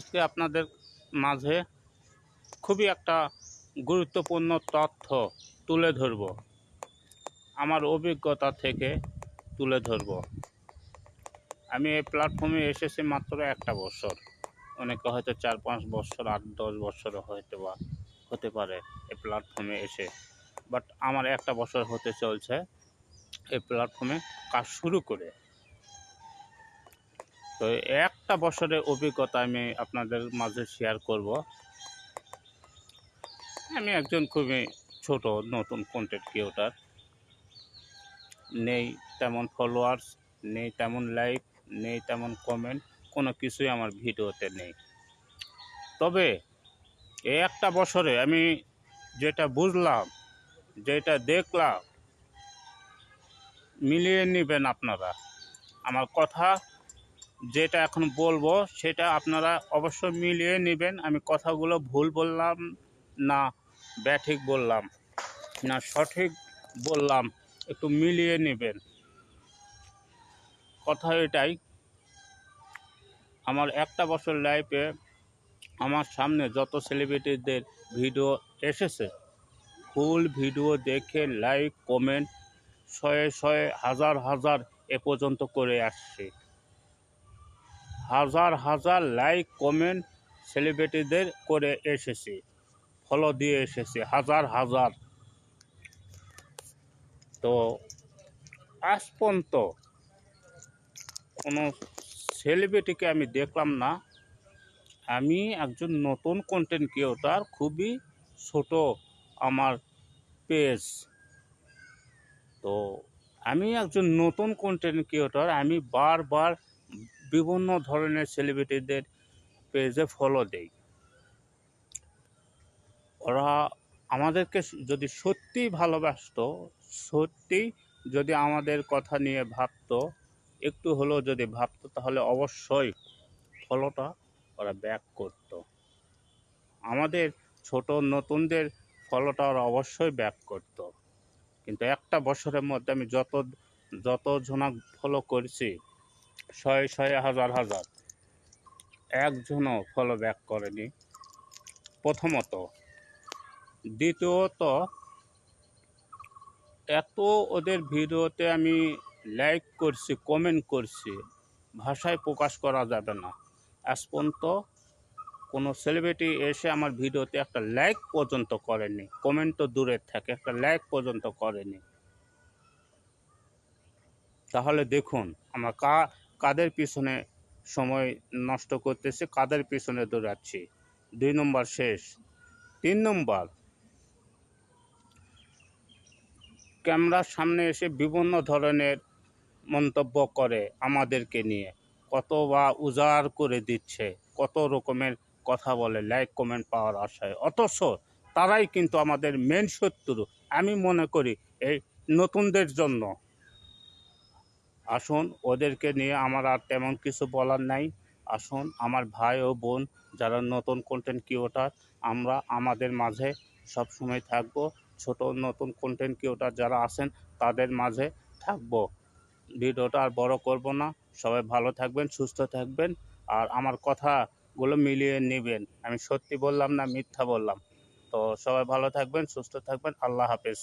আজকে আপনাদের মাঝে খুবই একটা গুরুত্বপূর্ণ তথ্য তুলে ধরব। আমার অভিজ্ঞতা থেকে তুলে ধরব। আমি এই প্ল্যাটফর্মে এসেছি মাত্র একটা বছর। অনেকে হয়তো চার পাঁচ বছর, আট দশ বছর হয়তো বা হতে পারে এই প্ল্যাটফর্মে এসে। বাট আমার একটা বছর হতে চলছে এই প্ল্যাটফর্মে কাজ শুরু করে। তো একটা বছরের অভিজ্ঞতা আমি আপনাদের মাঝে শেয়ার করব। আমি একজন খুবই ছোট, নতুন কন্টেন্ট ক্রিয়েটার নেই তেমন ফলোয়ার্স নেই তেমন লাইক নেই তেমন কমেন্ট কোনো কিছুই আমার ভিডিওতে নেই। তবে এই একটা বছরে আমি যেটা বুঝলাম, যেটা দেখলাম, মিলিয়ে নেবেন আপনারা। আমার কথা যেটা এখন বলব, সেটা আপনারা অবশ্যই মিলিয়ে নেবেন। আমি কথাগুলো ভুল বললাম না, ব্যাঠিক বললাম না, সঠিক বললাম, একটু মিলিয়ে নেবেন। কথা এটাই, আমার একটা বছর লাইফে আমার সামনে যত সেলিব্রিটিদের ভিডিও এসেছে ফুল ভিডিও দেখে লাইক কমেন্ট শয়ে শয়ে হাজার হাজার এ পর্যন্ত করে আসছে। হাজার হাজার লাইক, কমেন্ট সেলিব্রিটিদের করে এসেছি, ফলো দিয়ে এসেছি, হাজার হাজার। তো আজ পর্যন্ত কোনো সেলিব্রিটিকে আমি দেখলাম না। আমি একজন নতুন কন্টেন্ট ক্রিয়েটার খুবই ছোট আমার পেজ তো আমি একজন নতুন কন্টেন্ট ক্রিয়েটার আমি বারবার বিভিন্ন ধরনের সেলিব্রিটিদের পেজে ফলো দেই ওরা আমাদেরকে যদি সত্যি ভালোবাসতো সত্যি যদি আমাদের কথা নিয়ে ভাবতো, একটু হলেও যদি ভাবতো, তাহলে অবশ্যই ফলোটা ওরা ব্যাক করতো। আমাদের ছোট নতুনদের ফলোটা ওরা অবশ্যই ব্যাক করতো। কিন্তু একটা বছরের মধ্যে আমি যত যত জনা ফলো করেছি শয়ে শয়ে হাজার হাজার। একজনও ফলো ব্যাক করেনি। প্রথমত। দ্বিতীয়ত, এত ওদের ভিডিওতে আমি লাইক করছি কমেন্ট করছি, ভাষায় প্রকাশ করা যাবে না। আজ পর্যন্ত কোনো সেলিব্রিটি এসে আমার ভিডিওতে একটা লাইক পর্যন্ত করেনি। কমেন্ট তো দূরের থাকে, একটা লাইক পর্যন্ত করেনি। তাহলে দেখুন, আমার কা কাদের পিছনে সময় নষ্ট করতেছে, কাদের পিছনে দৌড়াচ্ছি? দুই নম্বর শেষ। তিন নম্বর, ক্যামেরার সামনে এসে বিভিন্ন ধরনের মন্তব্য করে আমাদেরকে নিয়ে। কত বা উজাড় করে দিচ্ছে, কত রকমের কথা বলে লাইক কমেন্ট পাওয়ার আশায়। অথচ তারাই কিন্তু আমাদের মেন শত্রু। আমি মনে করি এই নতুনদের জন্য আসুন, ওদেরকে নিয়ে আমার আর তেমন কিছু বলার নাই। আসুন, আমার ভাই ও বোন যারা নতুন কন্টেন্ট ক্রিয়েটার আমরা আমাদের মাঝে সব সময় থাকব। ছোট নতুন কন্টেন্ট ক্রিয়েটার যারা আছেন, তাদের মাঝে থাকব। ভিডিওটা আর বড় করব না। সবাই ভালো থাকবেন, সুস্থ থাকবেন, আর আমার কথাগুলো মিলিয়ে নেবেন। আমি সত্যি বললাম না মিথ্যা বললাম। তো সবাই ভালো থাকবেন, সুস্থ থাকবেন। আল্লাহ হাফেজ।